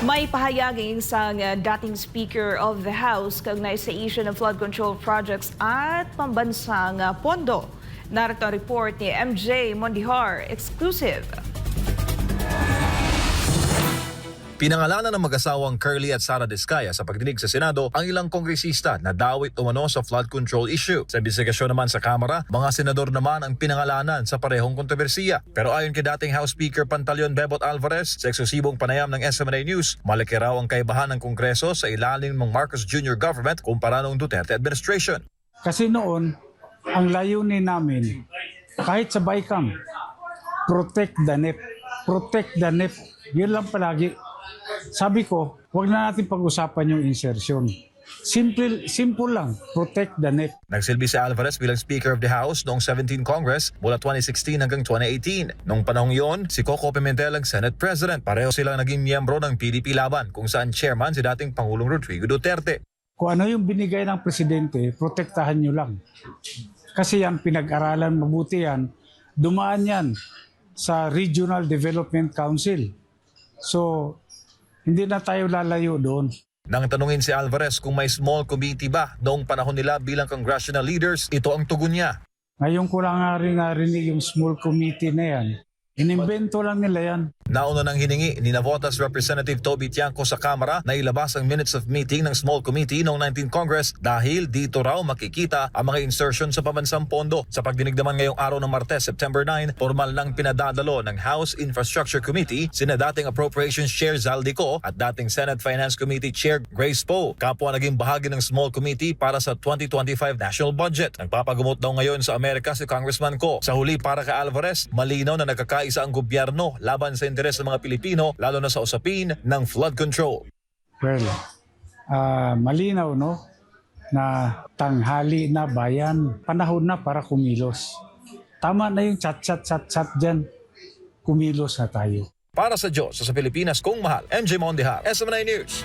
May pahayaging sa uh, dating Speaker of the House kaugnay sa issue ng flood control projects at pambansang uh, pondo. Narito ang report ni MJ Mondihar, exclusive. Pinangalanan ng mag-asawang Curly at Sara Discaya sa pagdinig sa Senado ang ilang kongresista na dawit umano sa flood control issue. Sa investigasyon naman sa Kamara, mga senador naman ang pinangalanan sa parehong kontrobersiya. Pero ayon kay dating House Speaker Pantaleon Bebot Alvarez sa eksklusibong panayam ng SMNA News, malaki raw ang kaibahan ng Kongreso sa ilalim ng Marcos Jr. government kumpara noong Duterte administration. Kasi noon, ang layunin namin, kahit sa BICAM, protect the NEP. Protect the NEP. Yun lang palagi. Sabi ko, huwag na natin pag-usapan yung insertion. Simple, simple lang, protect the NEP. Nagsilbi si Alvarez bilang Speaker of the House noong 17 Congress mula 2016 hanggang 2018. Noong panahong iyon, si Coco Pimentel ang Senate President. Pareho silang naging miyembro ng PDP Laban kung saan chairman si dating Pangulong Rodrigo Duterte. Kung ano yung binigay ng presidente, protektahan nyo lang. Kasi yan, pinag-aralan mabuti yan. Dumaan yan sa Regional Development Council. So, hindi na tayo lalayo doon. Nang tanungin si Alvarez kung may small committee ba noong panahon nila bilang congressional leaders, ito ang tugon niya. Ngayon ko lang nga rin narinig yung small committee na yan. Inimbento lang nila yan. Nauna nang hiningi ni Navotas Representative Toby Tiangco sa Kamara na ilabas ang minutes of meeting ng small committee noong 19 Congress dahil dito raw makikita ang mga insertion sa pambansang pondo. Sa pagdinig naman ngayong araw ng Martes, September 9, formal nang pinadadalo ng House Infrastructure Committee sina dating Appropriations Chair Zaldico at dating Senate Finance Committee Chair Grace Poe. Kapwa naging bahagi ng small committee para sa 2025 national budget. Nagpapagumot daw ngayon sa Amerika si Congressman Ko. Sa huli para kay Alvarez, malinaw na nagkakaisa ang gobyerno laban sa interes ng mga Pilipino lalo na sa usapin ng flood control. Well, ah, malinaw no na tanghali na bayan. Panahon na para kumilos. Tama na yung chat-chat-chat-chat dyan. Kumilos na tayo. Para sa Diyos sa Pilipinas kung mahal, MJ Mondejar, SMNI News.